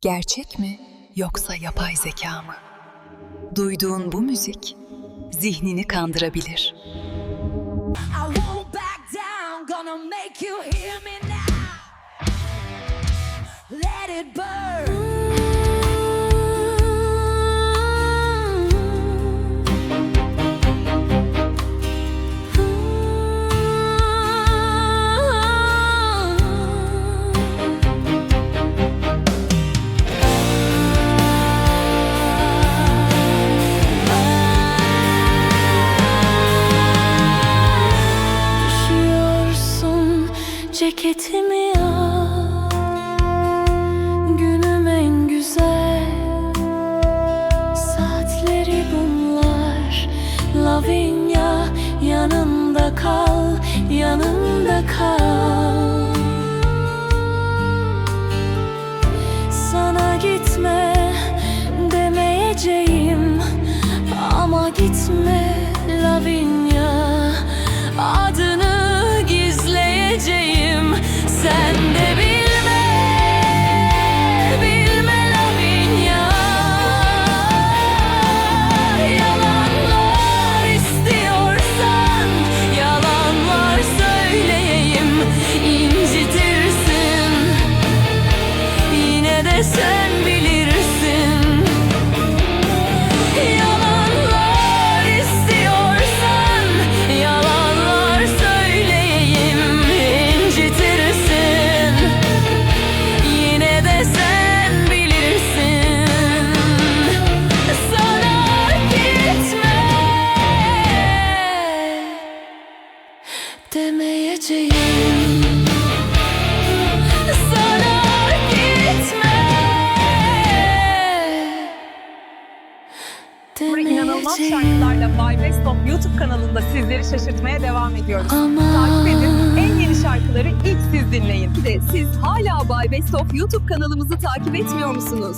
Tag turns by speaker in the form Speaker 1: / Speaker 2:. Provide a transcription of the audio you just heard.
Speaker 1: Gerçek mi yoksa yapay zeka mı? Duyduğun bu müzik zihnini kandırabilir.
Speaker 2: Let it burn.
Speaker 3: Ceketimi al. Günüm en güzel. Saatleri bunlar. Lavinia yanında kal Yanında kal. Sana gitme demeyeceğim. Ama gitme Lavinia Adını gizleyeceğim Sen de bilme Bilme Lavinia Yalanlar istiyorsan Yalanlar söyleyeyim incitirsin. Yine de sen Demeyeceğim Sana gitme
Speaker 4: Sonra inanılmaz şarkılarla Bay Best of YouTube kanalında sizleri şaşırtmaya devam ediyoruz. Takip edin, en yeni şarkıları ilk siz dinleyin. Bir de siz hala Bay Best of YouTube kanalımızı takip etmiyor musunuz?